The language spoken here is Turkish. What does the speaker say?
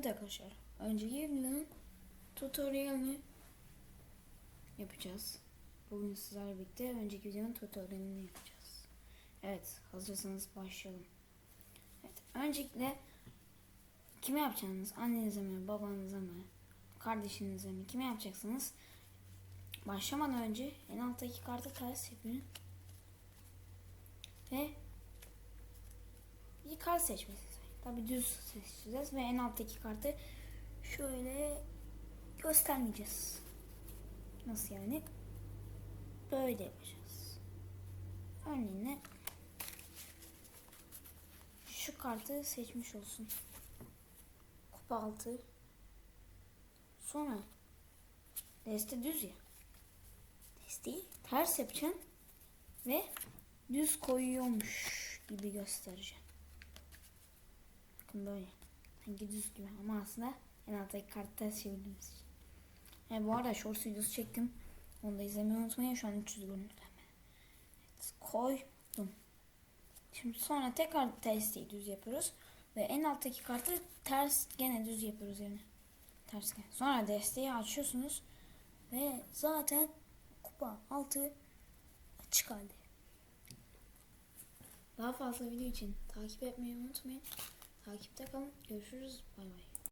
Evet arkadaşlar. Önceki videonun tutorialini yapacağız. Bugün sizlerle birlikte önceki videonun tutorialini yapacağız. Evet. Hazırsanız başlayalım. Evet. Öncelikle kime yapacağınız? Annenize mi? Babanıza mı? Kardeşinize mi? Kime yapacaksınız? Başlamadan önce en alttaki kartı ters yapın. Ve bir kart seçmesi. Tabi düz seçeceğiz ve en alttaki kartı şöyle göstermeyeceğiz. Nasıl yani? Böyle yapacağız. Örneğin şu kartı seçmiş olsun. Kupa altı. Sonra deste düz ya. Desteği ters yapacaksın ve düz koyuyormuş gibi göstereceğim. Bakın böyle. Sanki düz gibi ama aslında en alttaki kartı ters çevirdiğimiz için. Yani bu arada short videosu çektim. Onu da izlemeyi unutmayın. Şu an 300 görüntüleme. Evet, koydum. Şimdi sonra tekrar testi düz yapıyoruz. Ve en alttaki kartı ters gene düz yapıyoruz yani. Ters gene. Sonra desteği açıyorsunuz. Ve zaten kupa altı açık halde. Daha fazla video için takip etmeyi unutmayın. Takipte kalın. Görüşürüz. Bay bay.